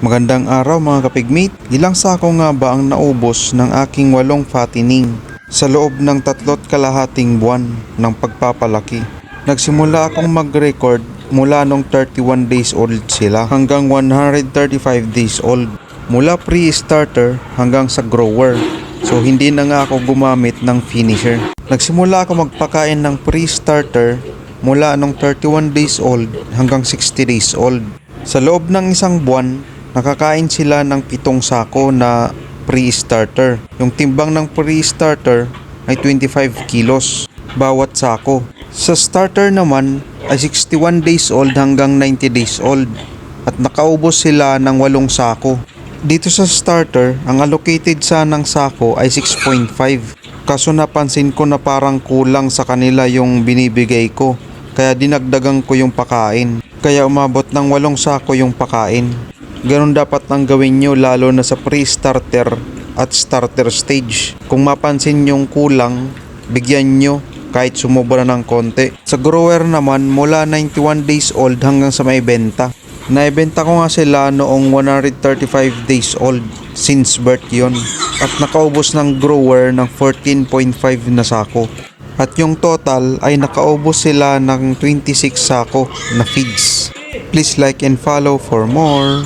Magandang araw mga kapigmate. Ilang sako nga ba ang naubos ng aking walong fattening sa loob ng tatlot kalahating buwan ng pagpapalaki? Nagsimula akong mag-record mula nung 31 days old sila hanggang 135 days old. Mula pre-starter hanggang sa grower. So hindi na nga ako gumamit ng finisher. Nagsimula ako magpakain ng pre-starter mula nung 31 days old hanggang 60 days old. Sa loob ng isang buwan, nakakain sila ng pitong sako na pre-starter. Yung timbang ng pre-starter ay 25 kilos bawat sako. Sa starter naman ay 61 days old hanggang 90 days old at nakaubos sila ng walong sako. Dito sa starter, ang allocated sa ng sako ay 6.5. Kaso napansin ko na parang kulang sa kanila yung binibigay ko. Kaya dinagdagan ko yung pakain. Kaya umabot ng walong sako yung pakain. Ganon dapat ang gawin nyo lalo na sa pre-starter at starter stage. Kung mapansin yung kulang, bigyan nyo kahit sumobra ng konti. Sa grower naman, mula 91 days old hanggang sa may benta. Naibenta ko nga sila noong 135 days old since birth yon at nakaubos ng grower ng 14.5 na sako. At yung total ay nakaubos sila ng 26 sako na feeds. Please like and follow for more.